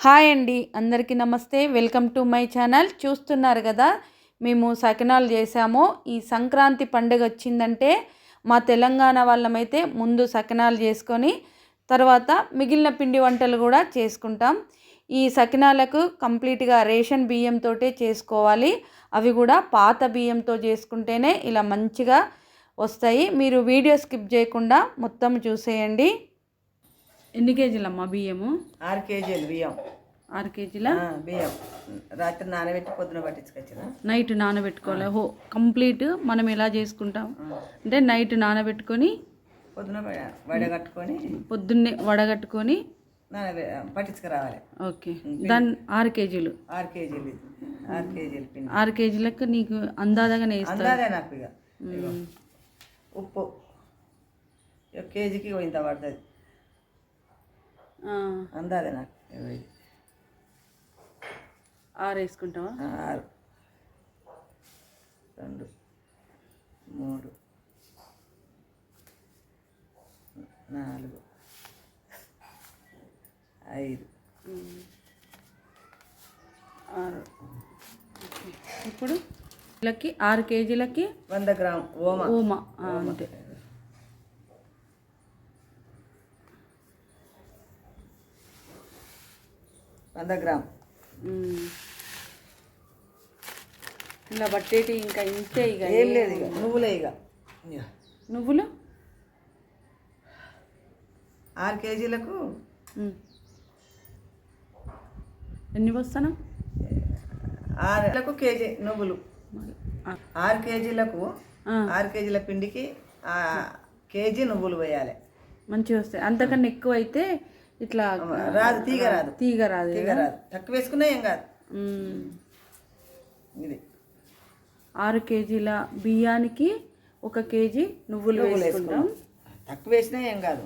Hi అండి అందరికీ నమస్తే. Welcome to my channel. చూస్తున్నారు కదా మేము సకినాలు చేసాము ఈ సంక్రాంతి పండుగ వచ్చిందంటే మా తెలంగాణ వాళ్ళమైతే ముందు సకినాలు చేసుకొని తర్వాత మిగిలిన పిండి వంటలు కూడా చేసుకుంటాం. ఈ సకినాలకు కంప్లీట్గా రేషన్ బియ్యంతో చేసుకోవాలి. అవి కూడా పాత బియ్యంతో చేసుకుంటేనే ఇలా మంచిగా వస్తాయి. మీరు వీడియో స్కిప్ చేయకుండా మొత్తం చూసేయండి. ఎన్ని కేజీలమ్మా బియ్యము? ఆరు కేజీలు బియ్యం. ఆరు కేజీల? బియ్యం. రాత్రి నానబెట్టి పొద్దున పట్టించుకొచ్చిన. నైట్ నానబెట్టుకోవాలి? హో కంప్లీట్ మనం ఎలా చేసుకుంటాం? అంటే నైట్ నానబెట్టుకొని పొద్దున వడ- వడగట్టుకొని పొద్దున్నే వడగట్టుకొని పట్టించుకురావాలి. ఓకే. దాని ఆరు కేజీలు. ఆరు కేజీలు. ఆరు కేజీలు పిండి. ఆరు కేజీలకు నీకు అందాదగానే వేస్తా అందాదే నాకు ఇక. ఉప్పు. కేజీకి ఇంత పడుతుంది. అందాదే నాకు. ఆరు వేసుకుంటావా? ఆరు. రెండు మూడు నాలుగు ఐదు. ఆరు. ఇప్పుడు ఆరు కేజీలకి వంద గ్రామ్ ఓమ. ఓమా. అంతే. వంద గ్రామ్. ఇలా బట్టేటి ఇంకా ఇంతే ఇక ఏం లేదు ఇక నువ్వులే ఇక. ఇక. నువ్వులు? ఆరు కేజీలకు. ఎన్ని వస్తాను ఆరులకు కేజీ నువ్వులు. ఆరు కేజీలకు. ఆరు కేజీల పిండికి ఆ కేజీ నువ్వులు వేయాలి మంచిగా వస్తాయి. అంతకన్నా ఎక్కువ అయితే ఇట్లా రాదు తీగ రాదు. తీగ రాదు తీగ రాదు. తక్కువ వేసుకున్నా ఏం కాదు. ఇది. ఆరు కేజీల బియ్యానికి ఒక కేజీ నువ్వులు వేసుకుంటాం. తక్కువ వేసినా ఏం కాదు.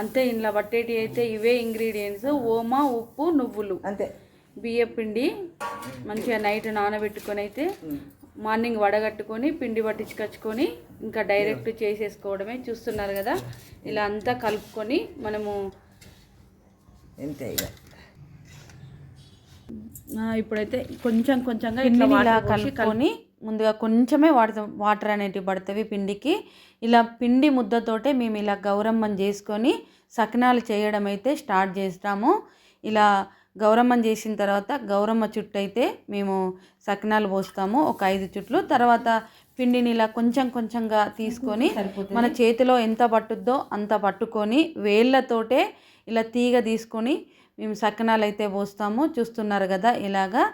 అంతే ఇంట్లో బట్టేటి అయితే ఇవే ఇంగ్రీడియంట్స్ ఓమా ఉప్పు నువ్వులు. అంతే. బియ్య పిండి మంచిగా నైట్ నానబెట్టుకొని అయితే మార్నింగ్ వడగట్టుకొని పిండి పట్టించుకొచ్చుకొని ఇంకా డైరెక్ట్ చేసేసుకోవడమే చూస్తున్నారు కదా. ఇలా అంతా కలుపుకొని మనము అంతే ఇప్పుడైతే కొంచెం కొంచెంగా ఇట్లా ఇలా కలుపుకొని ముందుగా కొంచెమే వాటర్ వాటర్ అనేటివి పడుతుంది పిండికి. ఇలా పిండి ముద్దతోటే మేము ఇలా గౌరమ్మని చేసుకొని సకినాలు చేయడం అయితే స్టార్ట్ చేస్తాము. ఇలా గౌరమ్మని చేసిన తర్వాత గౌరమ్మ చుట్టూ అయితే మేము సకినాలు పోస్తాము. ఒక ఐదు చుట్లు. తర్వాత పిండిని ఇలా కొంచెం కొంచెంగా తీసుకొని మన చేతిలో ఎంత పట్టుద్దో అంత పట్టుకొని వేళ్ళతోటే ఇలా తీగ తీసుకొని మేము సకినాలు అయితే పోస్తాము. చూస్తున్నారు కదా ఇలాగా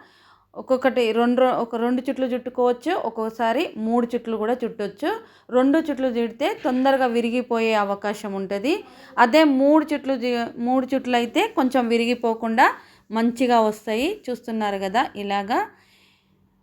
ఒక్కొక్కటి రెండు ఒక రెండు చుట్లు చుట్టుకోవచ్చు ఒక్కొక్కసారి మూడు చుట్లు కూడా చుట్టొచ్చు. రెండు చుట్లు చుడితే తొందరగా విరిగిపోయే అవకాశం ఉంటుంది. అదే మూడు చుట్లు జి- మూడు చుట్లు అయితే కొంచెం విరిగిపోకుండా మంచిగా వస్తాయి. చూస్తున్నారు కదా ఇలాగా.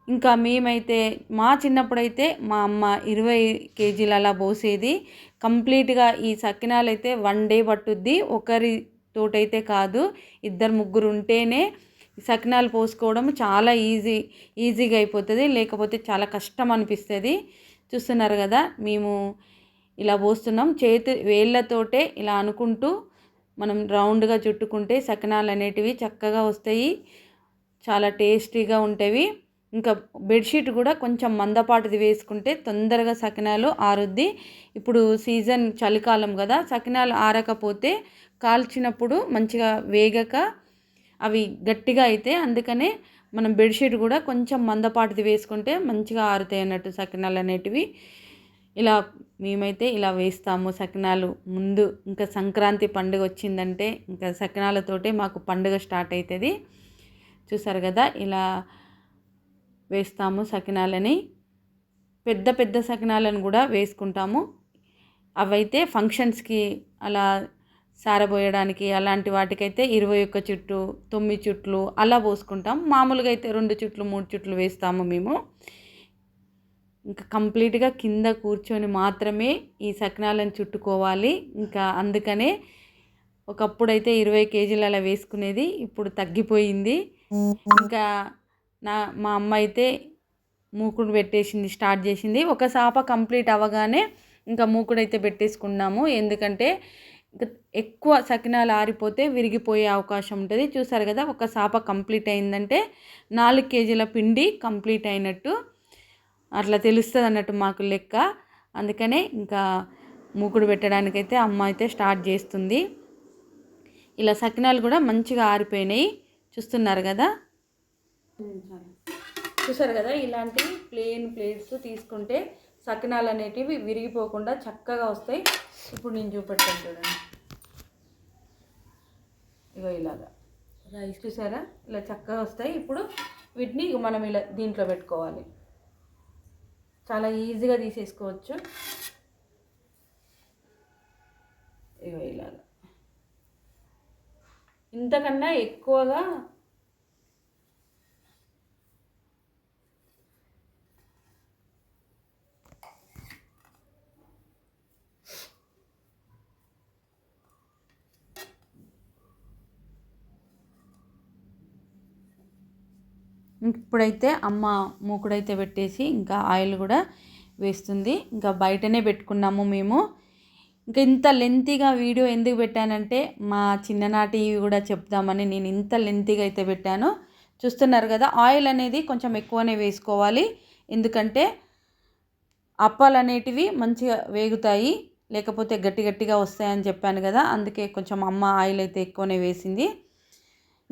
ఇంకా మేమైతే మా చిన్నప్పుడైతే మా అమ్మ ఇరవై కేజీలు అలా పోసేది. కంప్లీట్గా ఈ సకినాలు అయితే వన్ డే పట్టుద్ది. ఒకరి తోటైతే కాదు ఇద్దరు ముగ్గురు ఉంటేనే సకినాలు పోసుకోవడం చాలా ఈజీ ఈజీగా అయిపోతుంది. లేకపోతే చాలా కష్టం అనిపిస్తుంది. చూస్తున్నారు కదా మేము ఇలా పోస్తున్నాం. చేతి వేళ్ళతోటే ఇలా అనుకుంటూ మనం రౌండ్గా చుట్టుకుంటే సకినాలు అనేటివి చక్కగా వస్తాయి. చాలా టేస్టీగా ఉంటాయి ఇంకా బెడ్షీట్ కూడా కొంచెం మందపాటిది వేసుకుంటే తొందరగా సకినాలు ఆరుద్ది. ఇప్పుడు సీజన్ చలికాలం కదా సకినాలు ఆరకపోతే కాల్చినప్పుడు మంచిగా వేగక అవి గట్టిగా అయితే అందుకనే మనం బెడ్షీట్ కూడా కొంచెం మందపాటిది వేసుకుంటే మంచిగా ఆరుతాయి అన్నట్టు సకినాలు అనేటివి. ఇలా మేమైతే ఇలా వేస్తాము సకినాలు. ముందు ఇంకా సంక్రాంతి పండుగ వచ్చిందంటే ఇంకా సకినాలతోటే మాకు పండుగ స్టార్ట్ అవుతుంది చూసారు కదా ఇలా వేస్తాము సకినాలని. పెద్ద పెద్ద సకినాలను కూడా వేసుకుంటాము. అవైతే ఫంక్షన్స్కి అలా సారబోయడానికి అలాంటి వాటికైతే ఇరవై ఒక్క చుట్టు తొమ్మిది చుట్లు అలా పోసుకుంటాం. మామూలుగా అయితే రెండు చుట్లు మూడు చుట్లు వేస్తాము మేము. ఇంకా కంప్లీట్గా కింద కూర్చొని మాత్రమే ఈ సకినాలను చుట్టుకోవాలి. ఇంకా అందుకనే ఒకప్పుడైతే ఇరవై కేజీలు అలా వేసుకునేది ఇప్పుడు తగ్గిపోయింది. ఇంకా నా మా అమ్మ అయితే మూకుడు పెట్టేసింది స్టార్ట్ చేసింది. ఒక సాప కంప్లీట్ అవ్వగానే ఇంకా మూకుడు అయితే పెట్టేసుకున్నాము. ఎందుకంటే ఎక్కువ సకినాలు ఆరిపోతే విరిగిపోయే అవకాశం ఉంటుంది. చూసారు కదా ఒక సాప కంప్లీట్ అయిందంటే నాలుగు కేజీల పిండి కంప్లీట్ అయినట్టు అట్లా తెలుస్తుంది అన్నట్టు మాకు లెక్క. అందుకనే ఇంకా మూకుడు పెట్టడానికైతే అమ్మ అయితే స్టార్ట్ చేస్తుంది. ఇలా సకినాలు కూడా మంచిగా ఆరిపోయినాయి. చూస్తున్నారు కదా? చూసారు కదా ఇలాంటి ప్లేన్ ప్లేట్స్ తీసుకుంటే సకినాలు అనేటివి విరిగిపోకుండా చక్కగా వస్తాయి. ఇప్పుడు నేను చూపెట్టాను చూడండి. ఇగో ఇలాగా. రైస్ చూసారా? ఇలా చక్కగా వస్తాయి. ఇప్పుడు వీటిని మనం ఇలా దీంట్లో పెట్టుకోవాలి. చాలా ఈజీగా తీసేసుకోవచ్చు. ఇగో ఇలాగా. ఇంతకన్నా ఎక్కువగా ఇప్పుడైతే అమ్మ మూకుడైతే పెట్టేసి ఇంకా ఆయిల్ కూడా వేస్తుంది. ఇంకా బయటనే పెట్టుకున్నాము మేము. ఇంకా ఇంత లెంతీగా వీడియో ఎందుకు పెట్టానంటే మా చిన్ననాటి కూడా చెప్దామని నేను ఇంత లెంతీగా అయితే పెట్టాను. చూస్తున్నారు కదా ఆయిల్ అనేది కొంచెం ఎక్కువనే వేసుకోవాలి. ఎందుకంటే అప్పాలు అనేటివి మంచిగా వేగుతాయి లేకపోతే గట్టి గట్టిగా వస్తాయని చెప్పాను కదా అందుకే కొంచెం అమ్మ ఆయిల్ అయితే ఎక్కువనే వేసింది.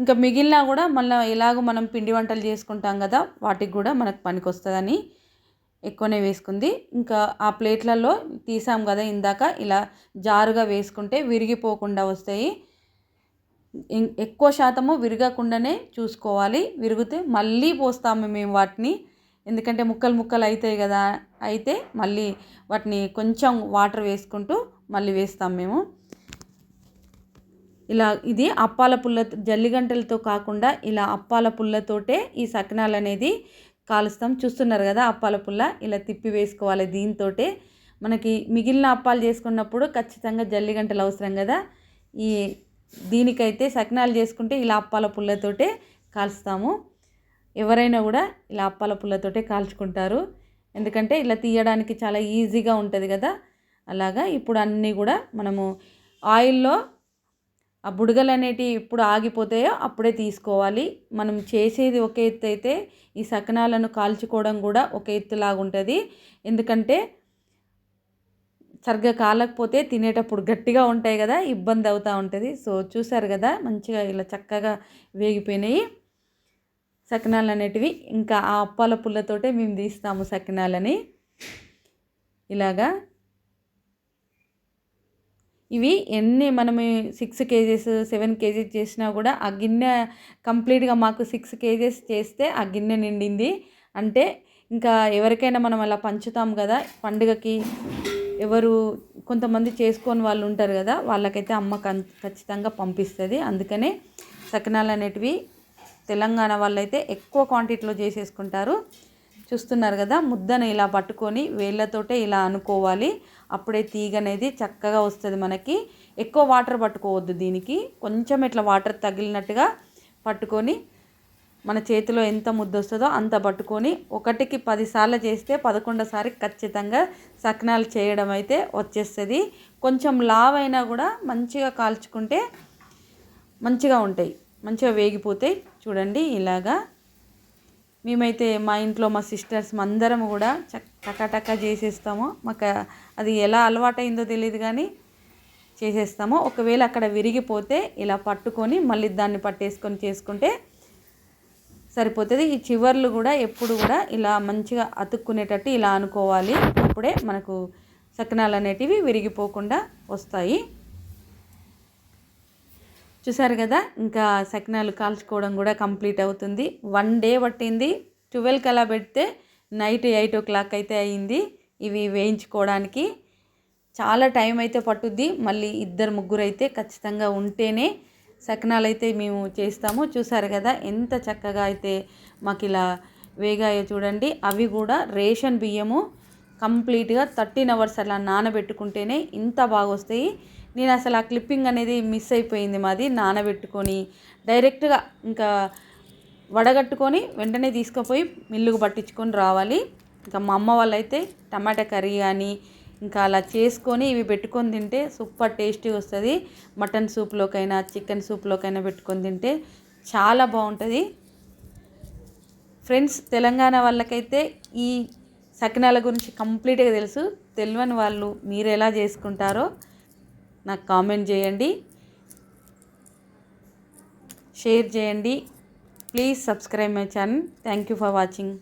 ఇంకా మిగిలిన కూడా మళ్ళీ ఎలాగో మనం పిండి వంటలు చేసుకుంటాం కదా వాటికి కూడా మనకు పనికి వస్తుందని ఎక్కువనే వేసుకుంది. ఇంకా ఆ ప్లేట్లలో తీసాం కదా ఇందాక ఇలా జారుగా వేసుకుంటే విరిగిపోకుండా వస్తాయి. ఎక్కువ శాతము విరగకుండానే చూసుకోవాలి. విరిగితే మళ్ళీ పోస్తాము మేము వాటిని. ఎందుకంటే ముక్కలు ముక్కలు అవుతాయి కదా అయితే మళ్ళీ వాటిని కొంచెం వాటర్ వేసుకుంటూ మళ్ళీ వేస్తాం మేము. ఇలా ఇది అప్పాల పుల్ల జల్లిగంటలతో కాకుండా ఇలా అప్పాల పుల్లతోటే ఈ సకినాలు అనేది కాలుస్తాం. చూస్తున్నారు కదా అప్పాల పుల్ల ఇలా తిప్పి వేసుకోవాలి దీంతోటే. మనకి మిగిలిన అప్పాలు చేసుకున్నప్పుడు ఖచ్చితంగా జల్లిగంటలు అవసరం కదా. ఈ దీనికైతే సకినాలు చేసుకుంటే ఇలా అప్పాల పుల్లతోటే కాల్స్తాము. ఎవరైనా కూడా ఇలా అప్పాల పుల్లతోటే కాల్చుకుంటారు. ఎందుకంటే ఇలా తీయడానికి చాలా ఈజీగా ఉంటుంది కదా. అలాగా ఇప్పుడు అన్నీ కూడా మనము ఆయిల్లో ఆ బుడగలు అనేటివి ఎప్పుడు ఆగిపోతాయో అప్పుడే తీసుకోవాలి. మనం చేసేది ఒక ఎత్తు అయితే ఈ సకనాలను కాల్చుకోవడం కూడా ఒక ఎత్తులాగా ఉంటుంది. ఎందుకంటే సరిగ్గా కాలకపోతే తినేటప్పుడు గట్టిగా ఉంటాయి కదా ఇబ్బంది అవుతూ ఉంటుంది. సో చూసారు కదా మంచిగా ఇలా చక్కగా వేగిపోయినాయి సకినాలు అనేటివి. ఇంకా ఆ అప్పాల పుల్లతోటే మేము తీస్తాము సకినాలని. ఇలాగా ఇవి ఎన్ని మనం సిక్స్ కేజీస్ సెవెన్ కేజీస్ చేసినా కూడా ఆ గిన్నె కంప్లీట్గా మాకు సిక్స్ కేజీస్ చేస్తే ఆ గిన్నె నిండింది. అంటే ఇంకా ఎవరికైనా మనం అలా పంచుతాం కదా పండుగకి ఎవరు కొంతమంది చేసుకొని వాళ్ళు ఉంటారు కదా వాళ్ళకైతే అమ్మ కం- ఖచ్చితంగా పంపిస్తుంది. అందుకనే సకినాలు అనేటివి తెలంగాణ వాళ్ళైతే ఎక్కువ క్వాంటిటీలో చేసేసుకుంటారు. చూస్తున్నారు కదా ముద్దను ఇలా పట్టుకొని వేళ్ళతోటే ఇలా అనుకోవాలి. అప్పుడే తీగ అనేది చక్కగా వస్తుంది మనకి. ఎక్కువ వాటర్ పట్టుకోవద్దు దీనికి. కొంచెం ఇట్లా వాటర్ తగిలినట్టుగా పట్టుకొని మన చేతిలో ఎంత ముద్ద వస్తుందో అంత పట్టుకొని ఒకటికి పదిసార్లు చేస్తే పదకొండోసారి ఖచ్చితంగా సకినాలు చేయడం అయితే వచ్చేస్తుంది. కొంచెం లావ్ అయినా కూడా మంచిగా కాల్చుకుంటే మంచిగా ఉంటాయి. మంచిగా వేగిపోతాయి. చూడండి ఇలాగా మేమైతే మా ఇంట్లో మా సిస్టర్స్ అందరం కూడా చక్ టకాటకా చేసేస్తాము. మాకు అది ఎలా అలవాటైందో తెలియదు కానీ చేసేస్తాము. ఒకవేళ అక్కడ విరిగిపోతే ఇలా పట్టుకొని మళ్ళీ దాన్ని పట్టేసుకొని చేసుకుంటే సరిపోతుంది. ఈ చివర్లు కూడా ఎప్పుడు కూడా ఇలా మంచిగా అతుక్కునేటట్టు ఇలా అనుకోవాలి. అప్పుడే మనకు సకినాలు అనేటివి విరిగిపోకుండా వస్తాయి. చూసారు కదా? ఇంకా సకినాలు కాల్చుకోవడం కూడా కంప్లీట్ అవుతుంది. వన్ డే పట్టింది. ట్వెల్వ్కి అలా పెడితే నైట్ ఎయిట్ ఓ క్లాక్ అయితే అయింది. ఇవి వేయించుకోవడానికి చాలా టైం అయితే పట్టుద్ది. మళ్ళీ ఇద్దరు ముగ్గురు అయితే ఖచ్చితంగా ఉంటేనే సకినాలు అయితే మేము చేస్తాము. చూసారు కదా? ఎంత చక్కగా అయితే మాకు ఇలా వేగాయో చూడండి. అవి కూడా రేషన్ బియ్యము కంప్లీట్గా థర్టీన్ అవర్స్ అలా నానబెట్టుకుంటేనే ఇంత బాగా వస్తాయి నేను అసలు ఆ క్లిప్పింగ్ అనేది మిస్ అయిపోయింది మాది. నానబెట్టుకొని డైరెక్ట్గా ఇంకా వడగట్టుకొని వెంటనే తీసుకుపోయి మిల్లుకు పట్టించుకొని రావాలి. ఇంకా మా అమ్మ వాళ్ళైతే టమాటా కర్రీ కానీ ఇంకా అలా చేసుకొని ఇవి పెట్టుకొని తింటే సూపర్ టేస్టీగా వస్తుంది. మటన్ సూప్లోకైనా చికెన్ సూప్లోకైనా పెట్టుకొని తింటే చాలా బాగుంటుంది. ఫ్రెండ్స్ తెలంగాణ వాళ్ళకైతే ఈ సకినాల గురించి కంప్లీట్గా తెలుసు. తెలియని వాళ్ళు మీరు ఎలా చేసుకుంటారో నాకు కామెంట్ చేయండి. షేర్ చేయండి. Please subscribe my channel. Thank you for watching.